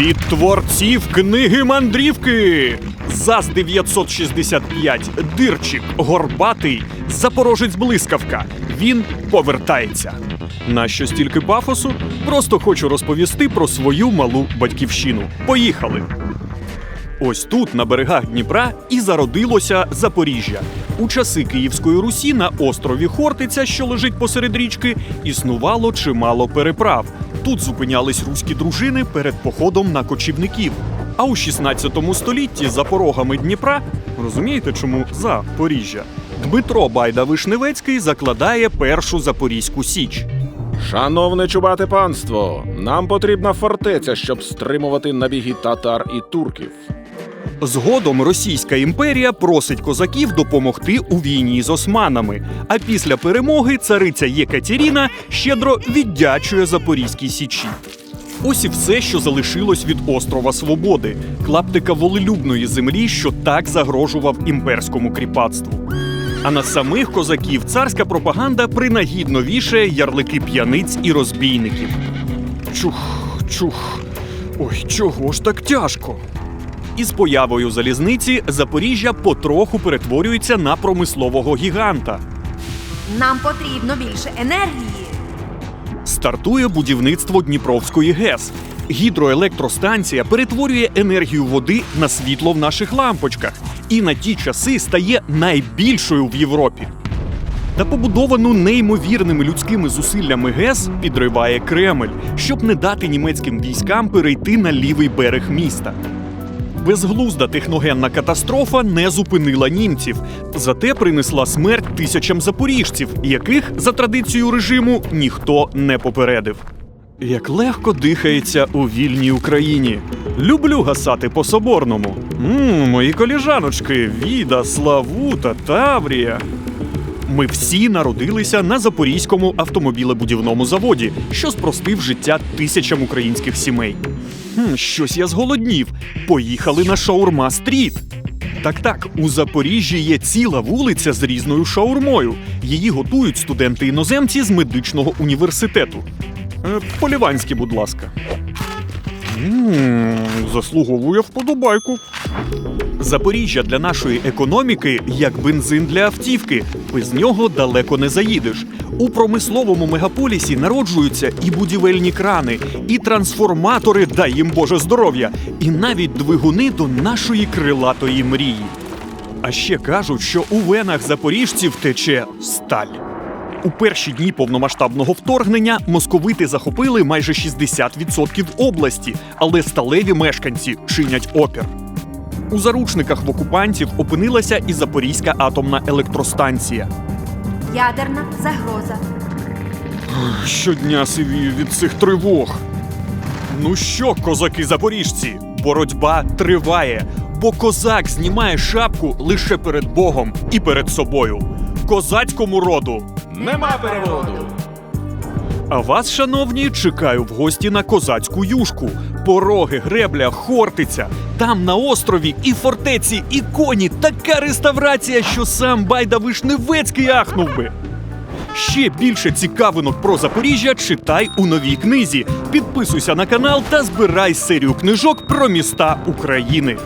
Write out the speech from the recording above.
від творців книги мандрівки. ЗАЗ 965 Дирчик Горбатий Запорожець Блискавка. Він повертається. Нащо стільки пафосу? Просто хочу розповісти про свою малу батьківщину. Поїхали! Ось тут, на берегах Дніпра, і зародилося Запоріжжя. У часи Київської Русі на острові Хортиця, що лежить посеред річки, існувало чимало переправ. Тут зупинялись руські дружини перед походом на кочівників. А у 16 столітті за порогами Дніпра, розумієте, чому Запоріжжя? Дмитро Байда Вишневецький закладає першу Запорізьку Січ. Шановне чубате панство, нам потрібна фортеця, щоб стримувати набіги татар і турків. Згодом Російська імперія просить козаків допомогти у війні з османами. А після перемоги цариця Єкатеріна щедро віддячує Запорізькій січі. Ось і все, що залишилось від острова Свободи, клаптика волелюбної землі, що так загрожував імперському кріпацтву. А на самих козаків царська пропаганда принагідно вішає ярлики п'яниць і розбійників. Чух, чух. Ой, чого ж так тяжко? Із появою залізниці Запоріжжя потроху перетворюється на промислового гіганта. Нам потрібно більше енергії. Стартує будівництво Дніпровської ГЕС. Гідроелектростанція перетворює енергію води на світло в наших лампочках і на ті часи стає найбільшою в Європі. Та побудовану неймовірними людськими зусиллями ГЕС підриває Кремль, щоб не дати німецьким військам перейти на лівий берег міста. Безглузда техногенна катастрофа не зупинила німців, зате принесла смерть тисячам запоріжців, яких за традицією режиму ніхто не попередив. Як легко дихається у вільній Україні. Люблю гасати по соборному. Мм, мої коліжаночки, Віда, Славута, Таврія. Ми всі народилися на Запорізькому автомобілебудівному заводі, що спростив життя тисячам українських сімей. Хм, щось я зголоднів. Поїхали на шаурма стріт. Так так, у Запоріжжі є ціла вулиця з різною шаурмою. Її готують студенти-іноземці з медичного університету. Е, Поліванські, будь ласка. Заслуговує вподобайку. Запоріжжя для нашої економіки як бензин для автівки. Без нього далеко не заїдеш. У промисловому мегаполісі народжуються і будівельні крани, і трансформатори, дай їм Боже здоров'я, і навіть двигуни до нашої крилатої мрії. А ще кажуть, що у венах запоріжців тече сталь. У перші дні повномасштабного вторгнення московити захопили майже 60% області, але сталеві мешканці чинять опір. У заручниках в окупантів опинилася і Запорізька атомна електростанція. Ядерна загроза. Щодня сивію від цих тривог. Ну що, козаки запоріжці, боротьба триває, бо козак знімає шапку лише перед Богом і перед собою. Козацькому роду. Нема переводу. А вас, шановні, чекаю в гості на козацьку юшку. Пороги, гребля, хортиця. Там на острові і фортеці, і коні. Така реставрація, що сам Байда Вишневецький ахнув би. Ще більше цікавинок про Запоріжжя читай у новій книзі. Підписуйся на канал та збирай серію книжок про міста України.